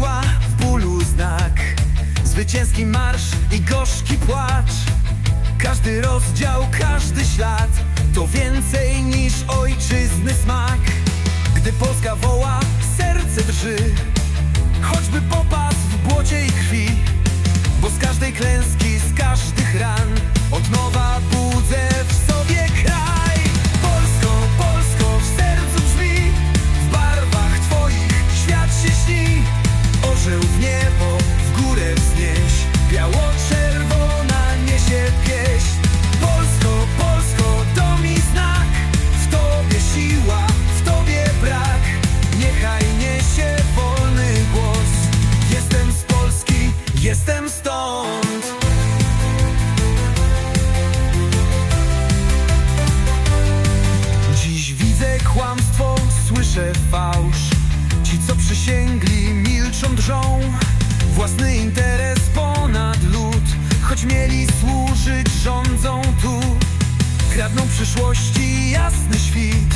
siła, w bólu znak. Zwycięski marsz i gorzki płacz. Każdy rozdział, każdy ślad To więcej niż ojczyzny smak. Gdy Polska woła, serce drży. Choćby popas w błocie i krwi Bo z każdej klęski, z każdych Kradną przyszłości jasny świt.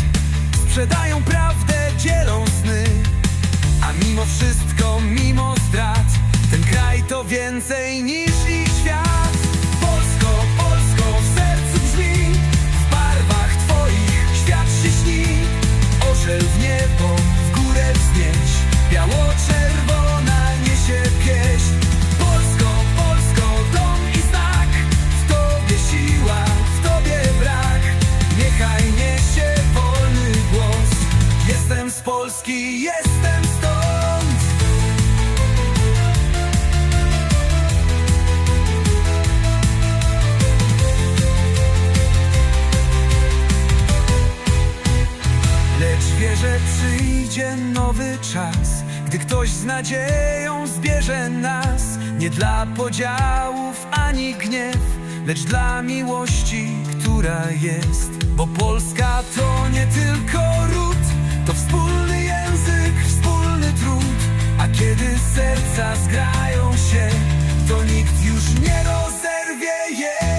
Sprzedają prawdę, dzielą sny. A mimo wszystko, mimo zdrad Ten kraj to więcej niż Polski, jestem stąd. Lecz wierzę, przyjdzie nowy czas Gdy ktoś z nadzieją zbierze nas. Nie dla podziałów ani gniew Lecz dla miłości, która jest. Bo Polska to nie tylko Kiedy serca zgrają się, to nikt już nie rozerwie je.